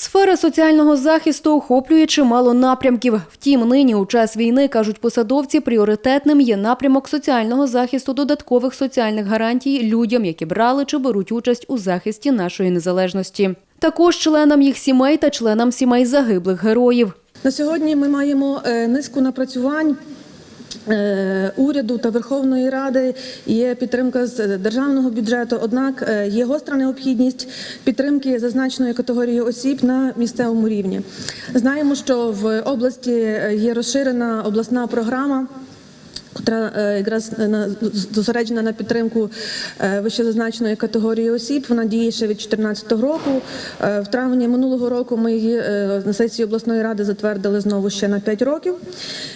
Сфера соціального захисту охоплює чимало напрямків. Втім, нині у час війни, кажуть посадовці, пріоритетним є напрямок соціального захисту додаткових соціальних гарантій людям, які брали чи беруть участь у захисті нашої незалежності. Також членам їх сімей та членам сімей загиблих героїв. На сьогодні ми маємо е, низку напрацювань. Е, Уряду та Верховної Ради є підтримка з державного бюджету. Однак е, є гостра необхідність підтримки зазначеної категорії осіб на місцевому рівні. Знаємо, що в області е, є розширена обласна програма. Котра е, якраз на- зосереджена на підтримку е, вищезазначеної категорії осіб. Вона діє ще від 2014 року. Е, В травні минулого року ми її на сесії обласної ради затвердили знову ще на 5 років.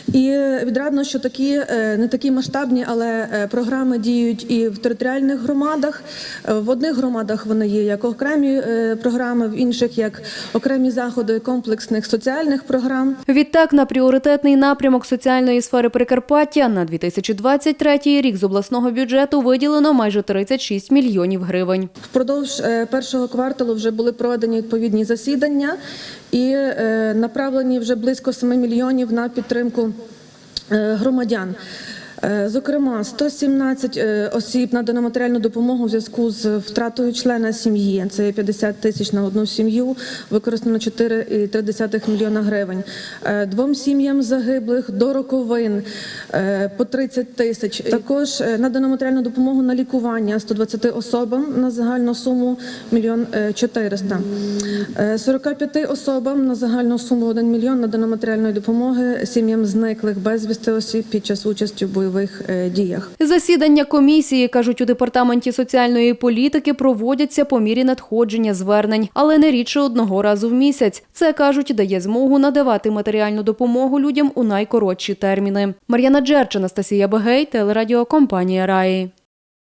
І відрадно, що такі не такі масштабні, але програми діють і в територіальних громадах. В одних громадах вони є як окремі програми, в інших як окремі заходи комплексних соціальних програм. Відтак, на пріоритетний напрямок соціальної сфери Прикарпаття на 2023 рік з обласного бюджету виділено майже 36 мільйонів гривень. Впродовж е, першого кварталу вже були проведені відповідні засідання і е, направлені вже близько 7 мільйонів на підтримку е, громадян. Е, Зокрема, 117 е, осіб надано матеріальну допомогу у зв'язку з втратою члена сім'ї. Це є 50 тисяч на одну сім'ю, використано 4,3 мільйона гривень. Е, Двом сім'ям загиблих до роковин по 30 тисяч. Також надано матеріальну допомогу на лікування 120 особам на загальну суму мільйон 400. Е, 45 особам на загальну суму 1 мільйон надано матеріальної допомоги сім'ям зниклих безвісти осіб під час участі в бойових е, діях. Засідання комісії, кажуть у департаменті соціальної політики, проводяться по мірі надходження звернень, але не рідше одного разу в місяць. Це кажуть, дає змогу надавати матеріальну допомогу людям у найкоротші терміни. Мар'яна Джерч, Анастасія Бегей, телерадіокомпанія Раї.